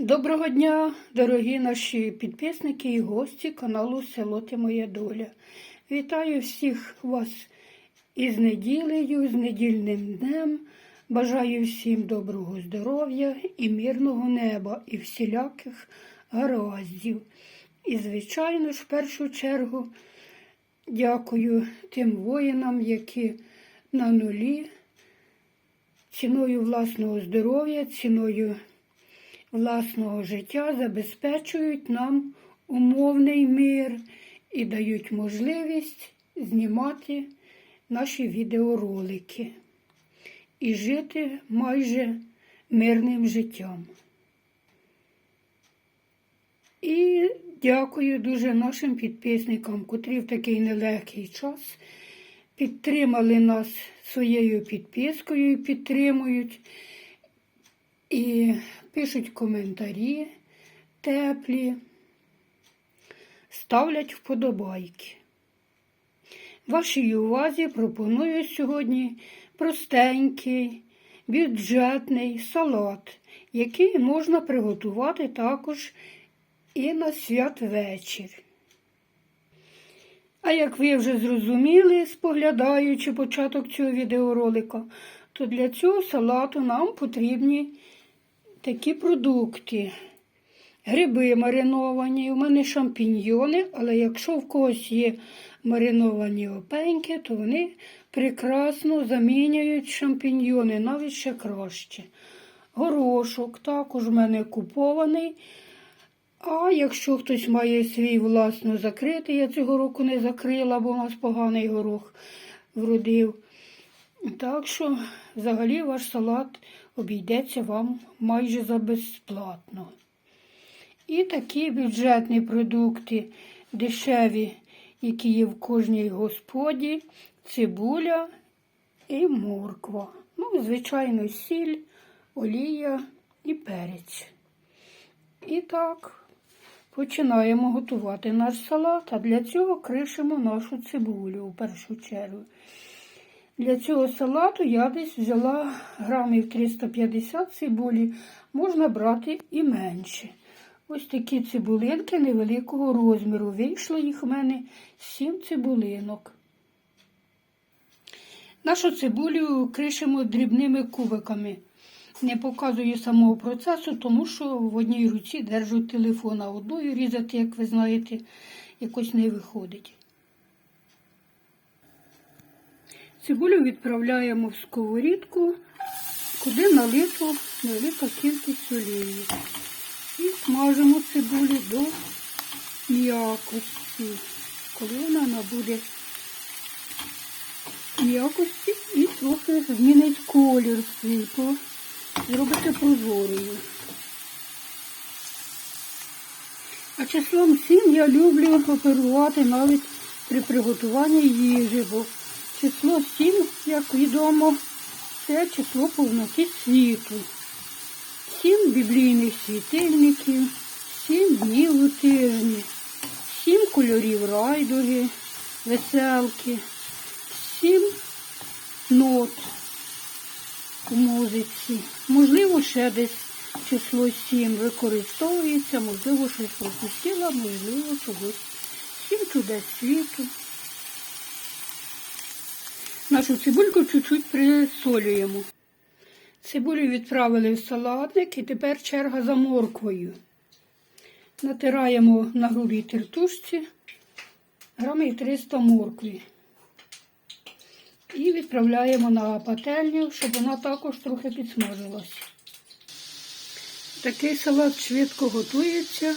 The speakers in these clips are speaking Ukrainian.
Доброго дня, дорогі наші підписники і гості каналу Село Ти Моя Доля. Вітаю всіх вас із неділею, з недільним днем. Бажаю всім доброго здоров'я і мирного неба, і всіляких гараздів. І, звичайно ж, в першу чергу дякую тим воїнам, які на нулі ціною власного здоров'я, ціною власного життя забезпечують нам умовний мир і дають можливість знімати наші відеоролики і жити майже мирним життям. І дякую дуже нашим підписникам, котрі в такий нелегкий час підтримали нас своєю підпискою і підтримують. І пишуть коментарі теплі, ставлять вподобайки. Вашій увазі пропоную сьогодні простенький, бюджетний салат, який можна приготувати також і на святвечір. А як ви вже зрозуміли, споглядаючи початок цього відеоролика, то для цього салату нам потрібні такі продукти. Гриби мариновані, у мене шампіньйони, але якщо в когось є мариновані опеньки, то вони прекрасно замінюють шампіньйони, навіть ще краще. Горошок також в мене купований. А якщо хтось має свій власно закритий, я цього року не закрила, бо у нас поганий горох вродив. Так що, взагалі, ваш салат обійдеться вам майже за безплатно. І такі бюджетні продукти дешеві, які є в кожній господі, цибуля і морква. Ну, звичайно, сіль, олія і перець. І так, починаємо готувати наш салат, а для цього кришимо нашу цибулю у першу чергу. Для цього салату я десь взяла грамів 350 цибулі, можна брати і менше. Ось такі цибулинки невеликого розміру. Вийшло їх в мене 7 цибулинок. Нашу цибулю кришимо дрібними кубиками. Не показую самого процесу, тому що в одній руці держу телефон, а одною різати, як ви знаєте, якось не виходить. Цибулю відправляємо в сковорідку, куди налито невелика кількість олії. І смажимо цибулю до м'якості, коли вона набуде м'якості і трохи змінить колір свій, зробити прозорою. А числом 7 я люблю оперувати навіть при приготуванні їжі, бо Число 7, як відомо, це число повноти світу. Сім біблійних світильників, сім днів у тижні, сім кольорів райдуги, веселки, сім нот у музиці. Можливо, ще десь число 7 використовується, можливо, щось пропустила, можливо, чогось. Сім чудес світу. Нашу цибульку чуть-чуть присолюємо. Цибулю відправили в салатник і тепер черга за морквою. Натираємо на грубій тертушці грамів 300 моркві. І відправляємо на пательню, щоб вона також трохи підсмажилась. Такий салат швидко готується,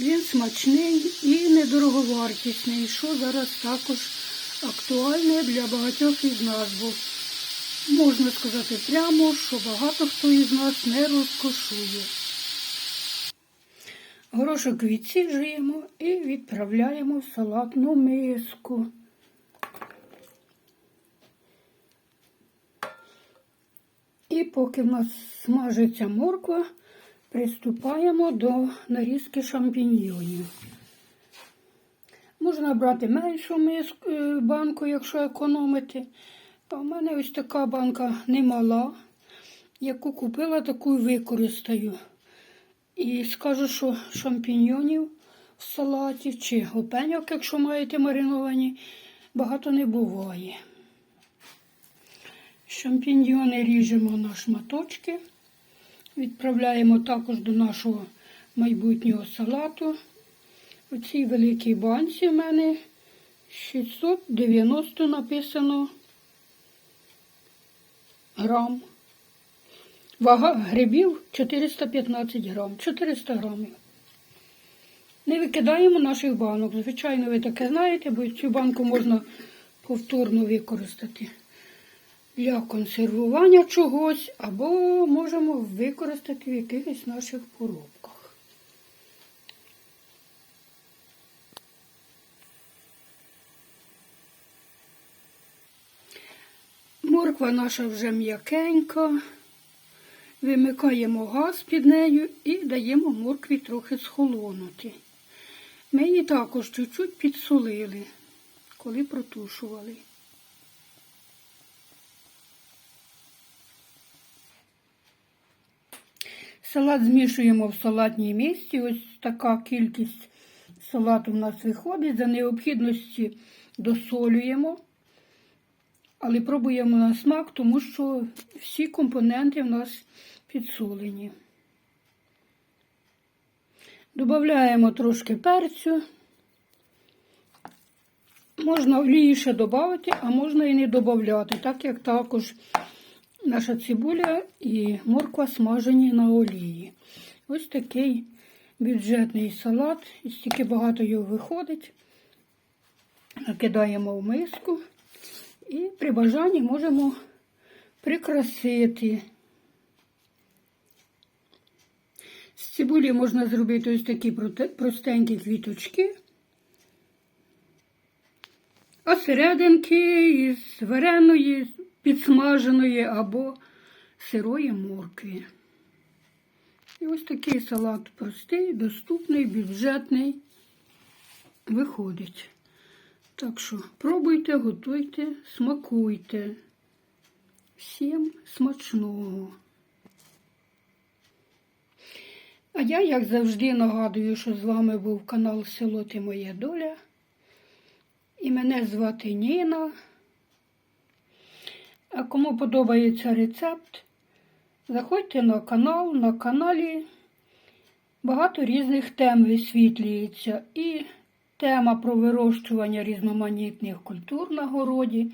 він смачний і недороговартісний, що зараз також актуальне для багатьох із нас, бо можна сказати прямо, що багато хто із нас не розкошує. Горошок відсіджуємо і відправляємо в салатну миску. І поки в нас смажиться морква, приступаємо до нарізки шампіньйонів. Можна брати меншу миску, е, банку, якщо економити. А в мене ось така банка немала, яку купила, таку і використаю. І скажу, що шампіньйонів в салаті чи опеньок, якщо маєте мариновані, багато не буває. Шампіньйони ріжемо на шматочки, відправляємо також до нашого майбутнього салату. У цій великій банці в мене 690 написано грам. Вага грибів 415 грам, 400 грамів. Не викидаємо наших банок. Звичайно, ви таке знаєте, бо цю банку можна повторно використати для консервування чогось, або можемо використати в якихось наших поробках. Морква наша вже м'якенька. Вимикаємо газ під нею і даємо моркві трохи схолонути. Ми її також чуть-чуть підсолили, коли протушували. Салат змішуємо в салатній місці. Ось така кількість салату в нас виходить. За необхідності досолюємо, але пробуємо на смак, тому що всі компоненти в нас підсолені. Додаємо трошки перцю. Можна олії ще додати, а можна і не додати, так як також наша цибуля і морква смажені на олії. Ось такий бюджетний салат. І стільки багато його виходить. Накидаємо в миску і при бажанні можемо прикрасити. З цибулі можна зробити ось такі простенькі квіточки. А серединки із вареної, підсмаженої або сирої моркви. І ось такий салат простий, доступний, бюджетний виходить. Так що пробуйте, готуйте, смакуйте. Всім смачного! А я, як завжди, нагадую, що з вами був канал Село Ти Моя Доля. І мене звати Ніна. А кому подобається рецепт, заходьте на канал. На каналі багато різних тем висвітлюється. І тема про вирощування різноманітних культур на городі.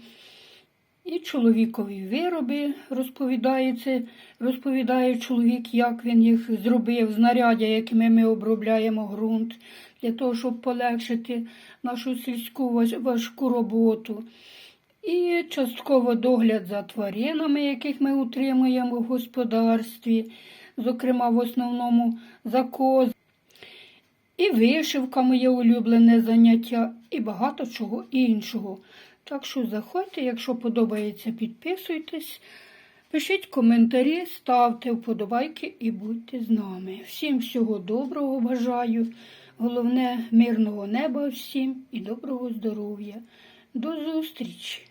І чоловікові вироби розповідається, розповідає чоловік, як він їх зробив, знаряддя, якими ми обробляємо ґрунт, для того, щоб полегшити нашу сільську важку роботу. І частково догляд за тваринами, яких ми утримуємо в господарстві, зокрема в основному за коз. І вишивка моє улюблене заняття, і багато чого іншого. Так що заходьте, якщо подобається, підписуйтесь, пишіть коментарі, ставте вподобайки і будьте з нами. Всім всього доброго бажаю. Головне, мирного неба всім і доброго здоров'я. До зустрічі!